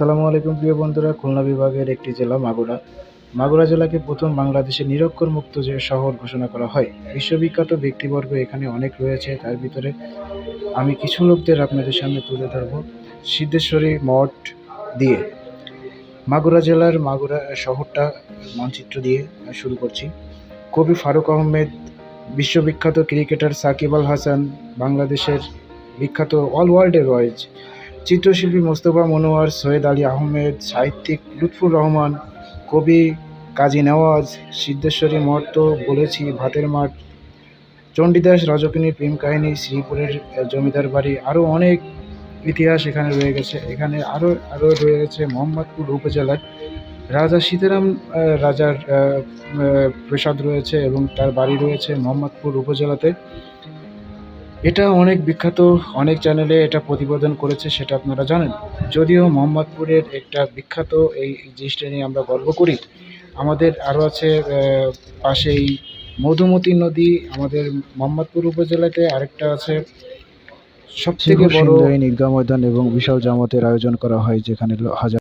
আসসালামু আলাইকুম প্রিয় বন্ধুরা, খুলনা বিভাগের একটি জেলা, মাগুরা। মাগুরা জেলাকে প্রথম বাংলাদেশে নিরক্ষর মুক্ত যে শহর ঘোষণা করা হয়, বিশ্ববিখ্যাত ব্যক্তিবর্গ এখানে অনেক রয়েছে। তার ভিতরে আমি কিছু লোকদের আপনাদের সামনে তুলে ধরব। সিদ্ধেশ্বরী মঠ দিয়ে মাগুরা জেলার মাগুরা শহরটা, মানচিত্র দিয়ে শুরু করছি। কবি ফারুক আহমেদ, বিশ্ববিখ্যাত ক্রিকেটার সাকিব আল হাসান, বাংলাদেশের বিখ্যাত অল ওয়ার্ল্ডে রয়েছে। চিত্রশিল্পী মোস্তফা মনোয়ার, সৈয়দ আলী আহমেদ, সাহিত্যিক লুৎফুর রহমান, কবি কাজী নওয়াজ, সিদ্ধেশ্বরী মঠ তো বলেছি ভাতের মাঠ, চণ্ডীদাস রজকিনীর প্রেম কাহিনী, শ্রীপুরের জমিদার বাড়ি আরও অনেক ইতিহাস এখানে রয়ে গেছে। এখানে আরও আরও রয়ে গেছে মোহাম্মদপুর উপজেলার রাজা সীতারাম রাজার প্রাসাদ রয়েছে এবং তার বাড়ি রয়েছে মোহাম্মদপুর উপজেলাতে। এটা অনেক বিখ্যাত অনেক চ্যানেলে এটা প্রতিবেদন করেছে সেটা আপনারা জানেন। যদিও মোহাম্মদপুরের একটা বিখ্যাত এই জিনিসটা নিয়ে আমরা গর্ব করি আমাদের আরও আছে পাশেই মধুমতি নদী আমাদের মোহাম্মদপুর উপজেলাতে আরেকটা আছে সবথেকে বড় ঈদগাহ ময়দান এবং বিশাল জামাতের আয়োজন করা হয় যেখানে হাজার